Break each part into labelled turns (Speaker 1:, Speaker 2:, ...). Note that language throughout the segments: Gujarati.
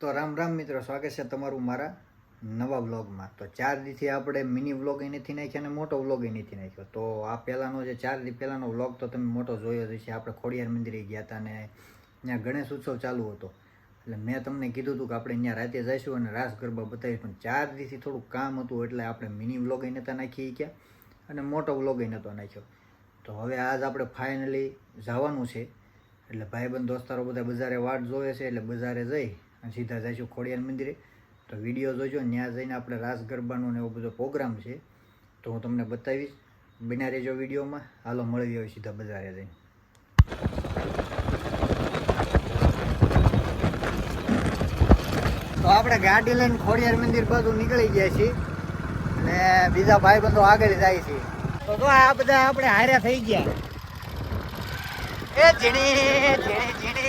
Speaker 1: તો રામ રામ મિત્રો, સ્વાગત છે તમારું મારા નવા વ્લોગમાં. તો ચાર દીથી આપણે મિની વ્લોગ નથી નાખ્યો અને મોટો વ્લોગ નથી નાખ્યો. તો આ પહેલાંનો જે ચાર દી પહેલાંનો વ્લોગ તો તમે મોટો જોયો જ છે આપણે ખોડિયાર મંદિરે ગયા હતા અને ત્યાં ગણેશ ઉત્સવ ચાલુ હતો. એટલે મેં તમને કીધું હતું કે આપણે ત્યાં રાતે જઈશું અને રાસ ગરબા બતાવીશ. પણ ચાર દીથી થોડું કામ હતું એટલે આપણે મિની વ્લોગ નહોતા નાખી ગયા અને મોટો વ્લોગ નહોતો નાખ્યો. તો હવે આજ આપણે ફાઇનલી જવાનું છે. એટલે ભાઈબંધ દોસ્તારો બધા બજારે વાટ જોવે છે એટલે બજારે જઈ અને સીધા જઈશું ખોડિયાર મંદિરે. તો વીડિયો જોજો ત્યાં જઈને આપણે રાસ ગરબાનો ને એવો બધો પ્રોગ્રામ છે, તો હું તમને બતાવીશ. બિના રહેજો વિડીયોમાં. હાલો મળી આવે સીધા બજારે જઈને. તો આપણે ગાડી લઈને ખોડિયાર મંદિર બધું નીકળી ગયા છીએ અને બીજા ભાઈ બંધો આગળ જાય છે. તો જો આ બધા આપણે હાર્યા થઈ ગયા. એ ઝીણી ઝીણી ઝીણી.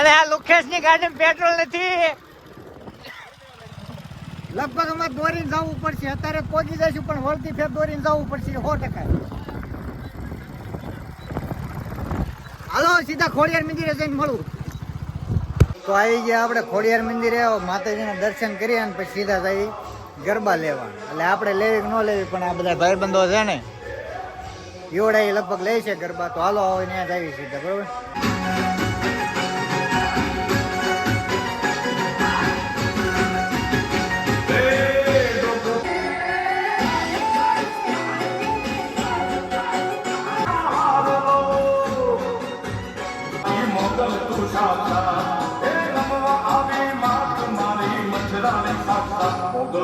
Speaker 1: અરે આ લુખેશની ગાડી પેટ્રોલ નથી. લગભગ અમારે દોરીને જવું પડશે. અત્યારે પહોંચી જઈશું, પણ વળતી ફેર દોરીને જવું પડશે. સો ટકા. હાલો, સીધા ખોડિયાર મંદિરે જઈને મળું. તો આવી ગયા આપણે ખોડિયાર મંદિરે. માતાજીના દર્શન કરી અને પછી સીધા જઈ ગરબા લેવા. એટલે આપણે લેવી કે ન લેવી, પણ આ બધા ભાઈબંધો છે ને એ લગભગ લે છે ગરબા. તો હાલો, હવે ત્યાં જ આવી સીધા, બરોબર?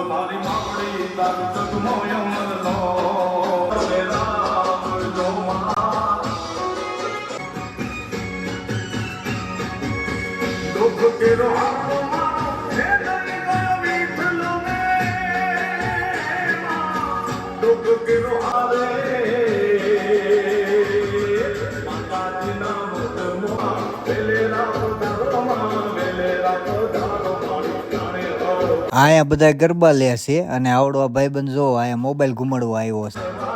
Speaker 2: મારી માવડી તારું જગમો યમન હે રામ જો મા દુઃખ કેરો હારો
Speaker 1: અહીંયા બધા ગરબા લે છે અને આવડો આ ભાઈબંધ જો અહીંયા મોબાઈલ ઘુમાડવા આવ્યો છે.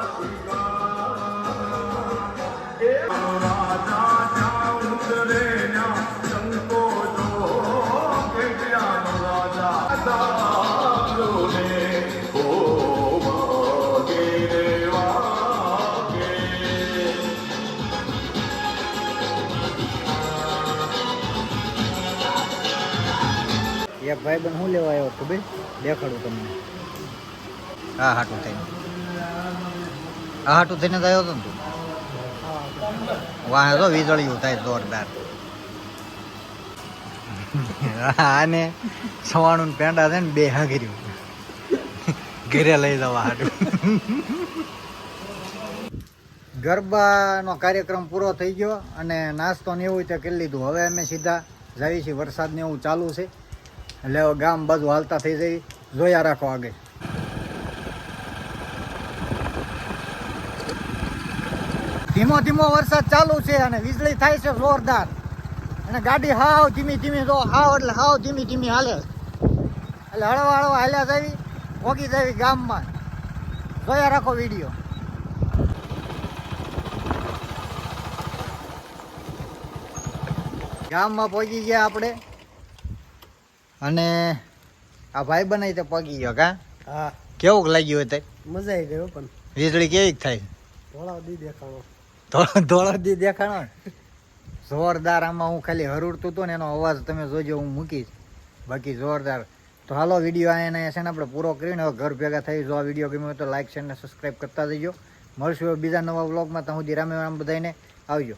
Speaker 1: એક ભાઈબંધ શું લેવા આવ્યો ખબર દેખાડું તમને. હા હાટું થઈને. આ હાટું થઈને આવ્યો હતો ને તું? વાહ તો વીજળીયું થાય જોરદાર આને સવાણું પેંડા છે ને બે હાગર્યું ઘરે લઈ જવા હાટું. ગરબાનો કાર્યક્રમ પૂરો થઈ ગયો અને નાસ્તો ને એવું તે કરી લીધું. હવે અમે સીધા છીએ. વરસાદ ને એવું ચાલુ છે. એટલે ગામ બધું હાલતા થઈ જઈ જોયા રાખો આગળ. ધીમો ધીમો વરસાદ ચાલુ છે અને વીજળી થાય છે જોરદાર. અને ગાડી હાવ ધીમી ધીમી જો, હાવ એટલે હાવ ધીમી ધીમી હાલે. એટલે હળવા હળવા હાલ્યા જાવી પોગી જાવી ગામમાં. જોયા રાખો વીડિયો. ગામમાં પહોંચી ગયા આપણે. અને આ ભાઈ બનાવી તો પગી ગયો કા?
Speaker 3: હા.
Speaker 1: કેવું લાગ્યું હતું?
Speaker 3: મજા આવી ગયો પણ.
Speaker 1: વીજળી કેવી થાય?
Speaker 3: ધોળા દી દેખાણો.
Speaker 1: ધોળો દી દેખાણો જોરદાર આમાં હું ખાલી હરુડતું હતો ને એનો અવાજ તમે જોજો હું મૂકીશ. બાકી જોરદાર. તો હાલો વીડિયો અહીંયા છે ને આપણે પૂરો કરીને હવે ઘર ભેગા થઈ જો આ વીડિયો ગમ્યો તો લાઈક શેર ને સબસ્ક્રાઈબ કરતા જઈજો મળશું બીજા નવા બ્લોગમાં ત્યાં સુધી રામે રામ બધાને આવજો.